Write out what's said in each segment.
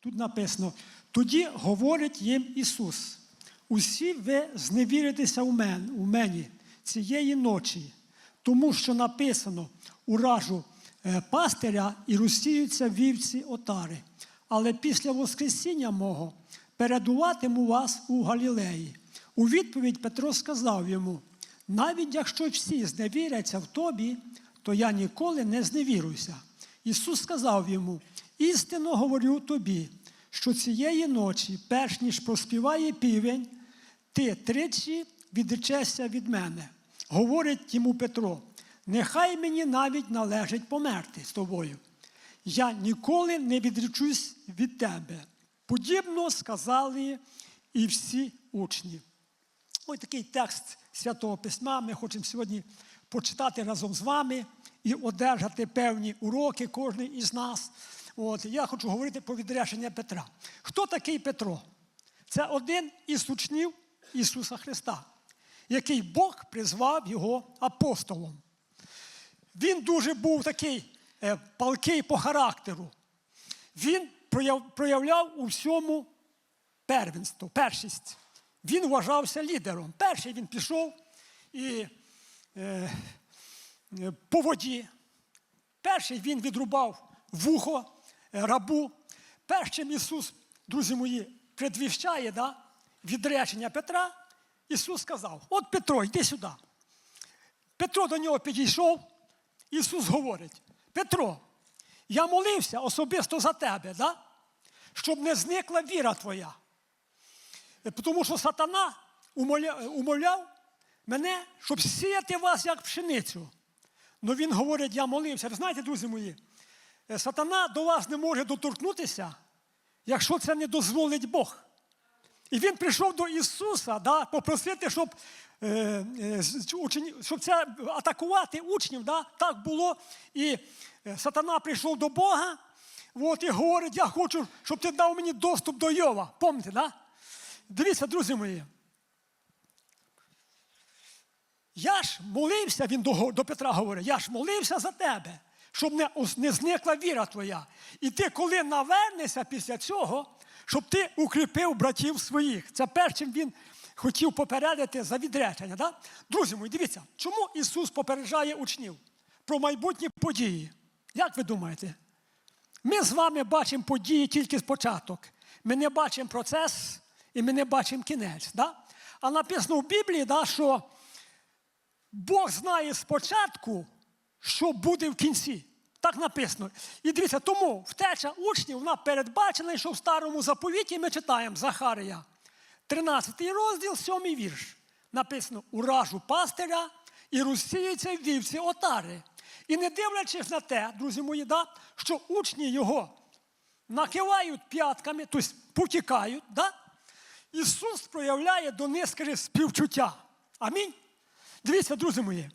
Тут написано: тоді говорить їм Ісус: усі ви зневіритеся у мен, у мені цієї ночі, тому що написано уражу е, пастиря і розсіються вівці отари. Але після Воскресіння мого передуватиму вас у Галілеї. У відповідь Петро сказав йому: навіть якщо всі зневіряться в тобі, то я ніколи не зневіруюся. Ісус сказав йому: істинно говорю тобі, що цієї ночі, перш ніж проспіває півень, ти тричі відречешся від мене. Говорить йому Петро: нехай мені навіть належить померти з тобою. Я ніколи не відречусь від тебе. Подібно сказали і всі учні. Ось такий текст Святого Письма. Ми хочемо сьогодні почитати разом з вами і одержати певні уроки кожен із нас. От, я хочу говорити про відречення Петра. Хто такий Петро? Це один із учнів Ісуса Христа, який Бог призвав його апостолом. Він дуже був такий е, палкий по характеру. Він прояв- проявляв у всьому первенство, першість. Він вважався лідером. Перший він пішов і е, по воді. Перший він відрубав вухо е, рабу. Першим Ісус, друзі мої, предвіщає да, відречення Петра. Ісус сказав: От Петро, йди сюди. Петро до нього підійшов. Ісус говорить: Петро, я молився особисто за тебе, да? щоб не зникла віра твоя. Е, Тому що сатана умовляв мене, щоб сіяти вас як пшеницю. Ну він говорить, я молився. Ви знаєте, друзі мої, е, сатана до вас не може доторкнутися, якщо це не дозволить Бог. І він прийшов до Ісуса да, попросити, щоб, е, е, щоб це атакувати учнів. Да, так було. І е, сатана прийшов до Бога от, і говорить, я хочу, щоб ти дав мені доступ до Йова. Помните, да? Дивіться, друзі мої. Я ж молився, він до, до Петра говорить, я ж молився за тебе, щоб не, не зникла віра твоя. І ти, коли навернешся після цього, щоб ти укріпив братів своїх. Це першим він хотів попередити за відречення. Да? Друзі мої, дивіться, чому Ісус попереджає учнів про майбутні події? Як ви думаєте? Ми з вами бачимо події тільки з початок. Ми не бачимо процес і ми не бачимо кінець. Да? А написано в Біблії, да, що Бог знає спочатку, що буде в кінці. Так написано. І дивіться, тому втеча учнів вона передбачена, що в старому заповіті ми читаємо Захарія, 13 розділ, 7 вірш. Написано: уражу пастиря і розсіються вівці отари. І не дивлячись на те, друзі мої, да, що учні його накивають п'ятками, тобто потікають, да? Ісус проявляє до них скажи, співчуття. Амінь. Дивіться, друзі мої.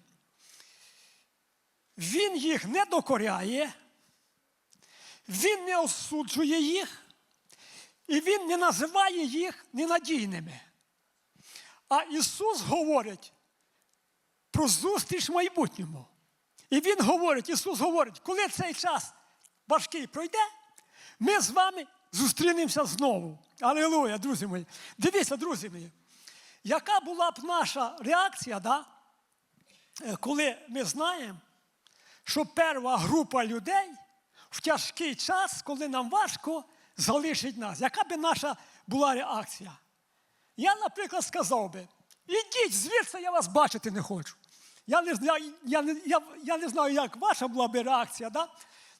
Він їх не докоряє, він не осуджує їх, і він не називає їх ненадійними. А Ісус говорить про зустріч в майбутньому. І Він говорить, Ісус говорить, коли цей час важкий пройде, ми з вами зустрінемося знову. Алілуя, друзі мої. Дивіться, друзі мої, яка була б наша реакція, да? Е, коли ми знаємо, що перша група людей в тяжкий час, коли нам важко, залишить нас. Яка би наша була реакція? Я, наприклад, сказав би, ідіть звідси, я вас бачити не хочу. Я не, знаю- я, я, я не знаю, як ваша була би реакція. Да?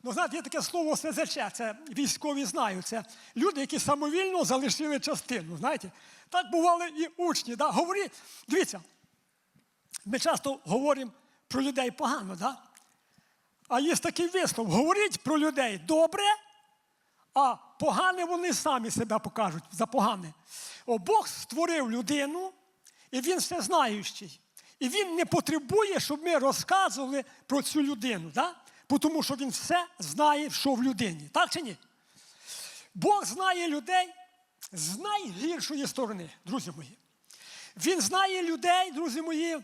Ну, знаєте, є таке слово СЗЧ, це військові знають. Це люди, які самовільно залишили частину. Знаєте? Так бували і учні. Да? Говорі, дивіться, ми часто говоримо про людей погано, да? а є такий вислов: говоріть про людей добре, а погане вони самі себе покажуть за погане. О, Бог створив людину, і він всезнаючий. І він не потребує, щоб ми розказували про цю людину, да? Тому що він все знає, що в людині. Так чи ні? Бог знає людей з найгіршої сторони, друзі мої. Він знає людей, друзі мої,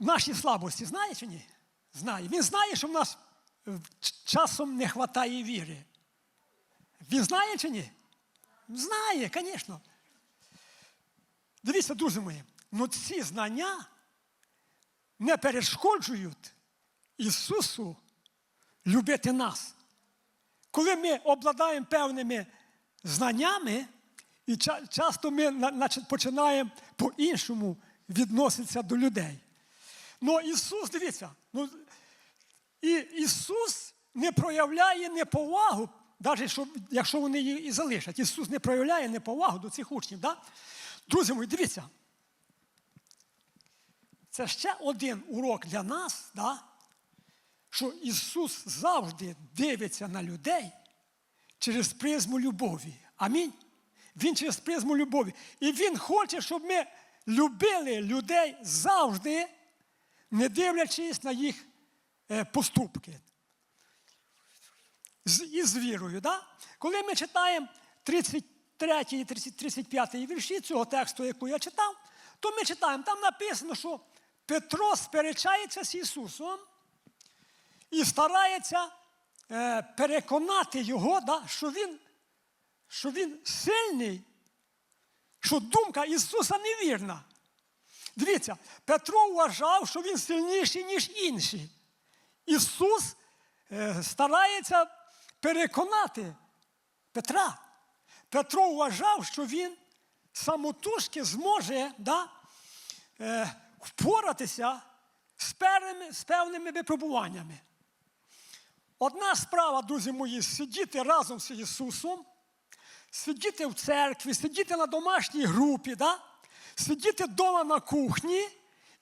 наші слабості знає чи ні? Знає. Він знає, що в нас часом не вистачає віри. Він знає чи ні? Знає, звісно. Дивіться, друзі мої, ну ці знання не перешкоджують Ісусу любити нас. Коли ми обладаємо певними знаннями, і часто ми починаємо по-іншому відноситися до людей. Ну Ісус, дивіться, ну, і Ісус не проявляє неповагу, навіть що, якщо вони її і залишать. Ісус не проявляє неповагу до цих учнів. Да? Друзі мої, дивіться. Це ще один урок для нас, да? що Ісус завжди дивиться на людей через призму любові. Амінь. Він через призму любові. І Він хоче, щоб ми любили людей завжди, не дивлячись на їх е, поступки. І з вірою. Да? Коли ми читаємо 33 і 35 вірші цього тексту, яку я читав, то ми читаємо, там написано, що Петро сперечається з Ісусом і старається е, переконати його, да, що, він, що він сильний, що думка Ісуса невірна. Дивіться, Петро вважав, що він сильніший, ніж інші. Ісус е, старається переконати Петра. Петро вважав, що він самотужки зможе да, е, впоратися з певними, з певними випробуваннями. Одна справа, друзі мої, сидіти разом з Ісусом, сидіти в церкві, сидіти на домашній групі, да? Сидіти вдома на кухні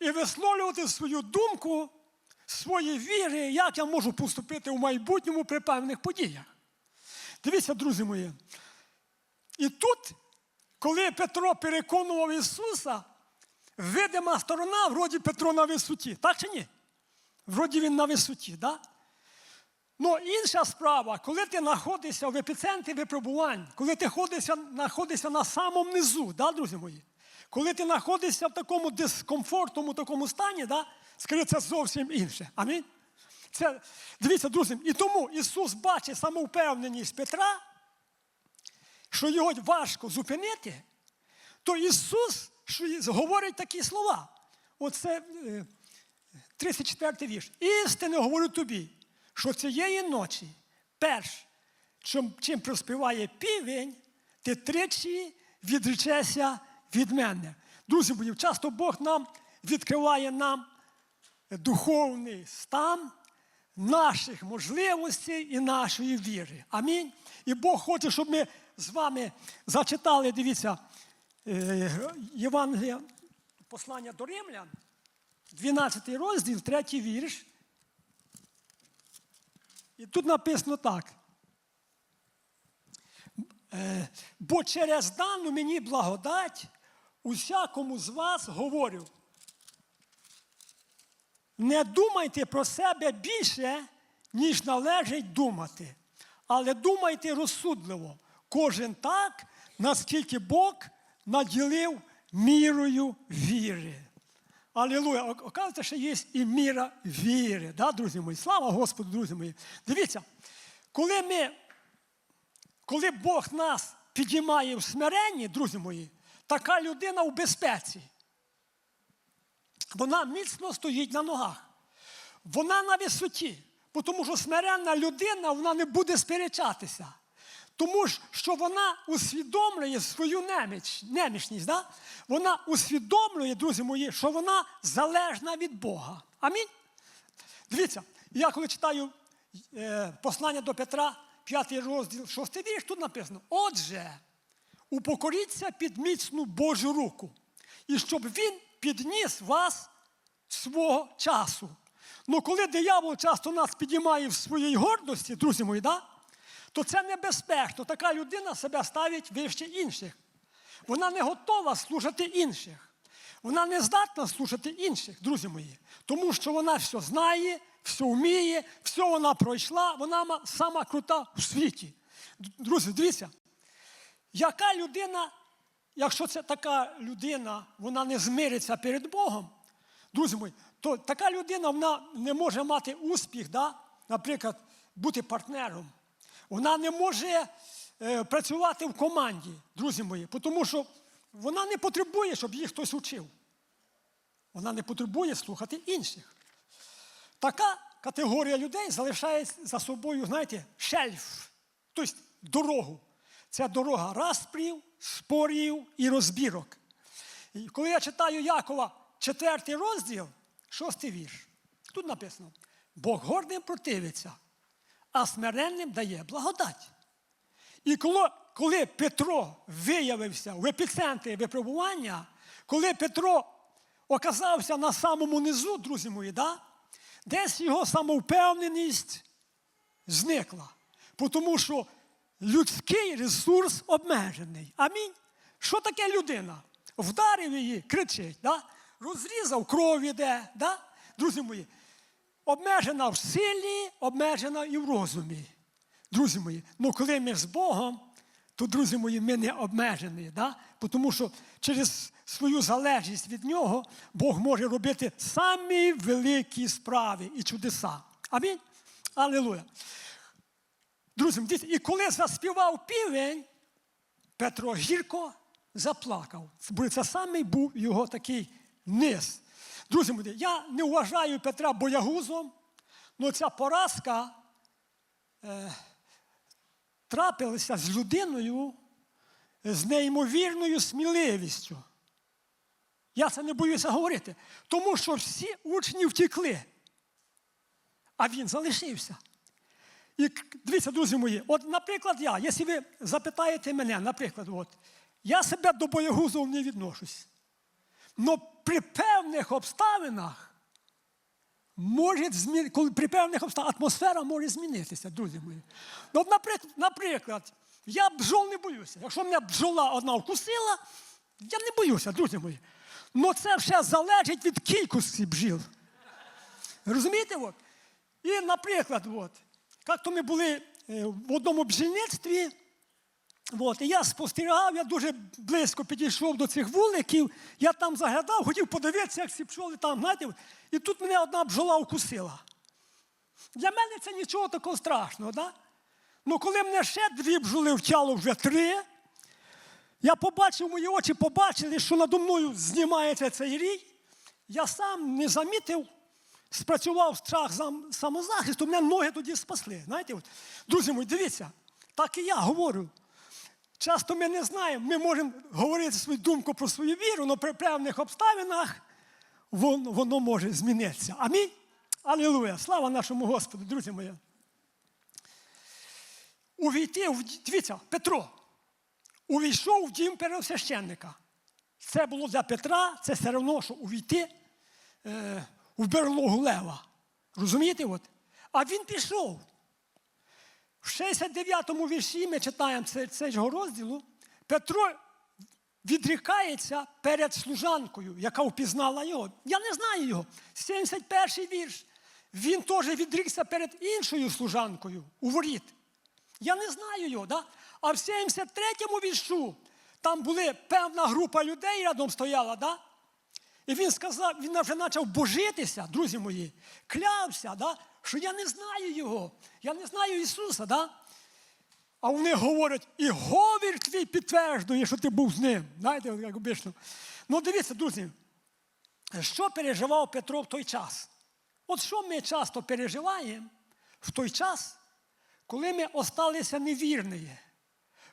і висловлювати свою думку, свої віри, як я можу поступити в майбутньому при певних подіях. Дивіться, друзі мої. І тут, коли Петро переконував Ісуса, видима сторона, вроді Петро на висоті. Так чи ні? Вроді він на висоті, так? Ну, інша справа, коли ти знаходишся в епіцентрі випробувань, коли ти знаходишся на самому низу, да, друзі мої? Коли ти знаходишся в такому дискомфортному такому стані, да, скажи, це зовсім інше. Амінь. Це, дивіться, друзі, і тому Ісус бачить самовпевненість Петра, що його важко зупинити, то Ісус говорить такі слова. Оце е, 34 вірш. Істинно говорю тобі, що цієї ночі, перш, чим, чим проспіває півень, ти тричі відречешся від мене. Друзі мої, часто Бог нам відкриває нам духовний стан наших можливостей і нашої віри. Амінь. І Бог хоче, щоб ми з вами зачитали, дивіться, е, Євангелія, послання до римлян, 12 розділ, 3 вірш. І тут написано так. Е, Бо через дану мені благодать усякому з вас говорю. Не думайте про себе більше, ніж належить думати, але думайте розсудливо, кожен так, наскільки Бог наділив мірою віри. Алілуя! Оказується, що є і міра віри, да, друзі мої. Слава Господу, друзі мої. Дивіться, коли ми, коли Бог нас підіймає в смиренні, друзі мої, така людина в безпеці. Вона міцно стоїть на ногах. Вона на висоті, бо тому що смиренна людина вона не буде сперечатися. Тому що вона усвідомлює свою неміч, немічність. Да? Вона усвідомлює, друзі мої, що вона залежна від Бога. Амінь. Дивіться, я коли читаю е, послання до Петра, 5 розділ, 6 вірш, тут написано: Отже, упокоріться під міцну Божу руку, і щоб він підніс вас свого часу. Ну, коли диявол часто нас підіймає в своїй гордості, друзі мої, да? то це небезпечно. Така людина себе ставить вище інших. Вона не готова слухати інших. Вона не здатна слухати інших, друзі мої. Тому що вона все знає, все вміє, все вона пройшла, вона ма- сама крута в світі. Друзі, дивіться, яка людина, якщо це така людина, вона не змириться перед Богом, друзі мої, то така людина вона не може мати успіх да, наприклад, бути партнером. Вона не може е, працювати в команді, друзі мої, тому що вона не потребує, щоб її хтось учив. Вона не потребує слухати інших. Така категорія людей залишає за собою, знаєте, шельф, тобто дорогу. Це дорога розпрів, спорів і розбірок. І коли я читаю Якова, четвертий розділ, шостий вірш, тут написано: Бог гордим противиться, а смиренним дає благодать. І коли, коли Петро виявився в епіцентрі випробування, коли Петро оказався на самому низу, друзі мої, да, десь його самовпевненість зникла. Тому що людський ресурс обмежений. Амінь. Що таке людина? Вдарив її, кричить, да? розрізав, кров іде. Да? Друзі мої, обмежена в силі, обмежена і в розумі. Друзі мої, ну коли ми з Богом, то, друзі мої, ми не обмежені. Да? Тому що через свою залежність від нього Бог може робити самі великі справи і чудеса. Амінь. Аллилуйя. Друзі, і коли заспівав півень, Петро гірко заплакав. Це саме був його такий низ. Друзі мої, я не вважаю Петра боягузом, але ця поразка е, трапилася з людиною з неймовірною сміливістю. Я це не боюся говорити, тому що всі учні втекли, а він залишився. І дивіться, друзі мої, от, наприклад, я, якщо ви запитаєте мене, наприклад, от, я себе до боягузов не відношусь. Но при певних обставинах може змі... коли при певних обставинах атмосфера може змінитися, друзі мої. Ну, от, наприклад, наприклад, я бджол не боюся. Якщо мене бджола одна вкусила, я не боюся, друзі мої. Ну це все залежить від кількості бджіл. Розумієте? От? І, наприклад, от, як то ми були е, в одному бджільництві, от, і я спостерігав, я дуже близько підійшов до цих вуликів, я там заглядав, хотів подивитися, як ці пчоли там, знаєте, і тут мене одна бджола вкусила. Для мене це нічого такого страшного, да? Ну, коли мене ще дві бджоли втяло вже три, я побачив, мої очі побачили, що надо мною знімається цей рій. Я сам не замітив, спрацював страх самозахисту, мене ноги тоді спасли. Знаєте, от. Друзі мої, дивіться, так і я говорю. Часто ми не знаємо, ми можемо говорити свою думку про свою віру, але при певних обставинах воно, воно може змінитися. Амінь. Алілуя! Слава нашому Господу, друзі мої. Увійти в дивіться, Петро увійшов в дім первосвященника. Це було для Петра, це все одно, що увійти е, в берлогу лева. Розумієте? От? А він пішов. В 69-му вірші ми читаємо цього розділу. Петро відрікається перед служанкою, яка впізнала його. Я не знаю його. 71-й вірш. Він теж відрікся перед іншою служанкою у воріт. Я не знаю його. Да? А в 73-му віршу там була певна група людей рядом стояла, да? І він сказав, він вже почав божитися, друзі мої, клявся, да? що я не знаю його, я не знаю Ісуса. Да? А вони говорять, і говір твій підтверджує, що ти був з ним. Знаєте, як обично. Ну, дивіться, друзі, що переживав Петро в той час? От що ми часто переживаємо в той час, коли ми осталися невірні,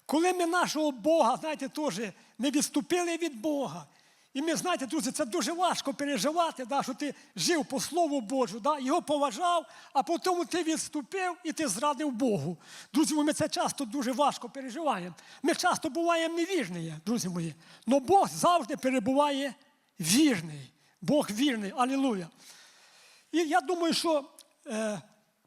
коли ми нашого Бога, знаєте, теж не відступили від Бога. І ми, знаєте, друзі, це дуже важко переживати, да, що ти жив по Слову Божу, да, його поважав, а потім ти відступив і ти зрадив Богу. Друзі, ми це часто дуже важко переживаємо. Ми часто буваємо невірні, друзі мої. Але Бог завжди перебуває вірний. Бог вірний. Алілуя. І я думаю, що е,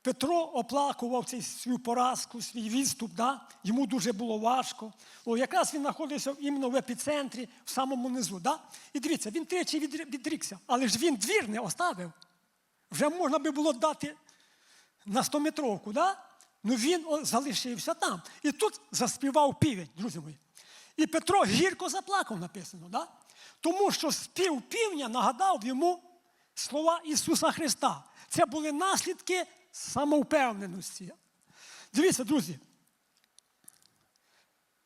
Петро оплакував цю свою поразку, свій відступ. Да? Йому дуже було важко. О, якраз він знаходився іменно в епіцентрі, в самому низу. Да? І дивіться, він тричі відрікся, але ж він двір не оставив. Вже можна би було дати на 100-метровку, да? ну він залишився там. І тут заспівав півень, друзі мої. І Петро гірко заплакав, написано. Да? Тому що спів півня нагадав йому слова Ісуса Христа. Це були наслідки самовпевненості. Дивіться, друзі,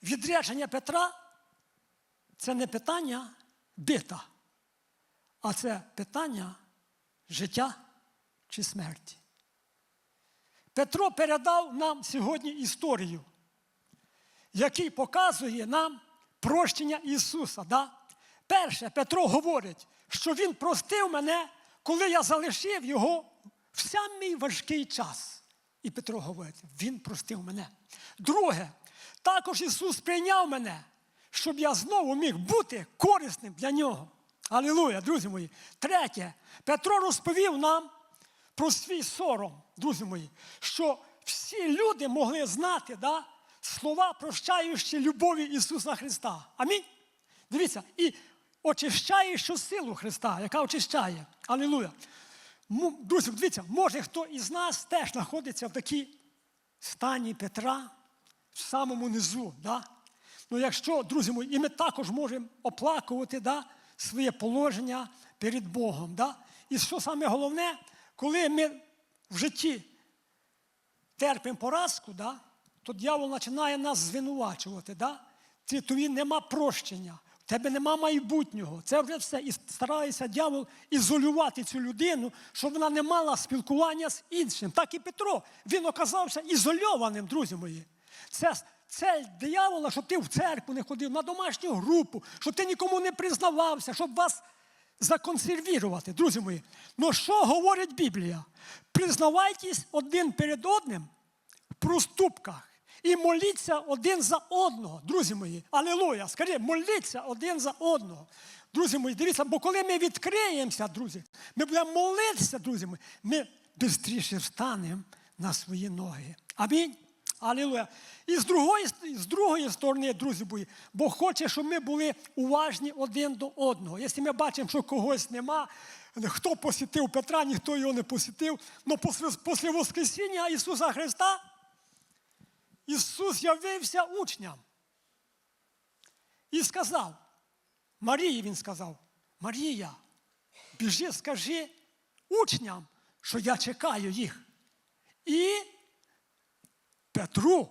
відречення Петра це не питання бита, а це питання життя чи смерті. Петро передав нам сьогодні історію, який показує нам прощення Ісуса. Да? Перше, Петро говорить, що Він простив мене, коли я залишив його в самий важкий час. І Петро говорить, Він простив мене. Друге, також Ісус прийняв мене, щоб я знову міг бути корисним для нього. Алілуя, друзі мої. Третє, Петро розповів нам про свій сором, друзі мої, що всі люди могли знати да, слова прощаючі любові Ісуса Христа. Амінь. Дивіться, і очищаючу силу Христа, яка очищає. Алілуя. Друзі, дивіться, може хто із нас теж знаходиться в такій стані Петра в самому низу. Да? Ну, якщо, друзі мої, і ми також можемо оплакувати да, своє положення перед Богом. Да? І що саме головне, коли ми в житті терпимо поразку, да, то дьявол починає нас звинувачувати. Да? Тобі нема прощення, тебе нема майбутнього. Це вже все. І старається дьявол ізолювати цю людину, щоб вона не мала спілкування з іншим. Так і Петро. Він оказався ізольованим, друзі мої. Це цель диявола, щоб ти в церкву не ходив, на домашню групу, щоб ти нікому не признавався, щоб вас законсервірувати, друзі мої. Ну що говорить Біблія? Признавайтесь один перед одним в проступках і моліться один за одного, друзі мої. Алілуя! Скажи, моліться один за одного. Друзі мої, дивіться, бо коли ми відкриємося, друзі, ми будемо молитися, друзі мої, ми швидше встанемо на свої ноги. Амінь. Алілуя. І з другої, з другої сторони, друзі мої, Бог хоче, щоб ми були уважні один до одного. Якщо ми бачимо, що когось нема, хто посітив Петра, ніхто його не посітив. але після Воскресіння Ісуса Христа Ісус явився учням і сказав, Марії Він сказав, Марія, біжи, скажи учням, що я чекаю їх. І Петру,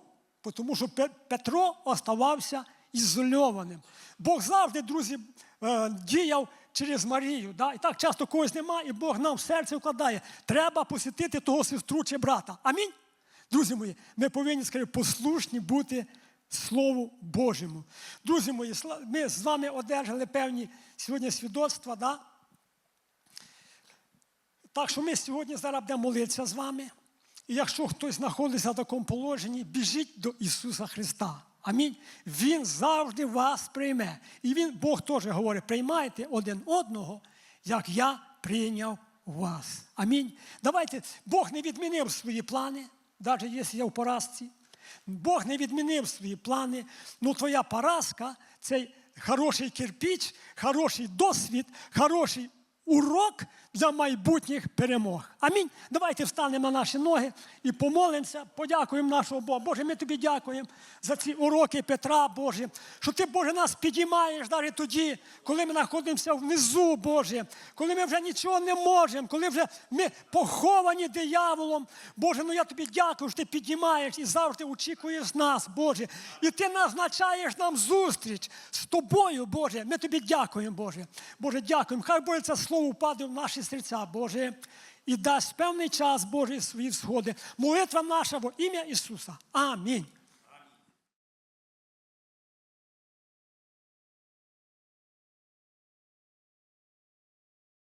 тому що Петро оставався ізольованим. Бог завжди, друзі, е, діяв через Марію. Да? І так часто когось немає, і Бог нам в серце вкладає. Треба посітити того сестру чи брата. Амінь. Друзі мої, ми повинні скажімо, послушні бути Слову Божому. Друзі мої, ми з вами одержали певні сьогодні свідоцтва. Да? Так що ми сьогодні зараз будемо молитися з вами. І якщо хтось знаходиться в такому положенні, біжіть до Ісуса Христа. Амінь. Він завжди вас прийме. І він, Бог теж говорить: приймайте один одного, як я прийняв вас. Амінь. Давайте, Бог не відмінив свої плани, навіть якщо я в поразці. Бог не відмінив свої плани. Ну, твоя поразка це хороший кирпіч, хороший досвід, хороший урок для майбутніх перемог. Амінь. Давайте встанемо на наші ноги і помолимося, подякуємо нашого Бога. Боже, ми тобі дякуємо за ці уроки Петра, Боже, що ти, Боже, нас підіймаєш навіть тоді, коли ми знаходимося внизу, Боже, коли ми вже нічого не можемо, коли вже ми поховані дияволом. Боже, ну я тобі дякую, що ти підіймаєш і завжди очікуєш нас, Боже. І ти назначаєш нам зустріч з тобою, Боже. Ми тобі дякуємо, Боже. Боже, дякуємо. Хай Боже це слово впаде в наші серця, Боже. І дасть певний час, Божий свої сходи. Молитва наша во ім'я Ісуса. Амінь.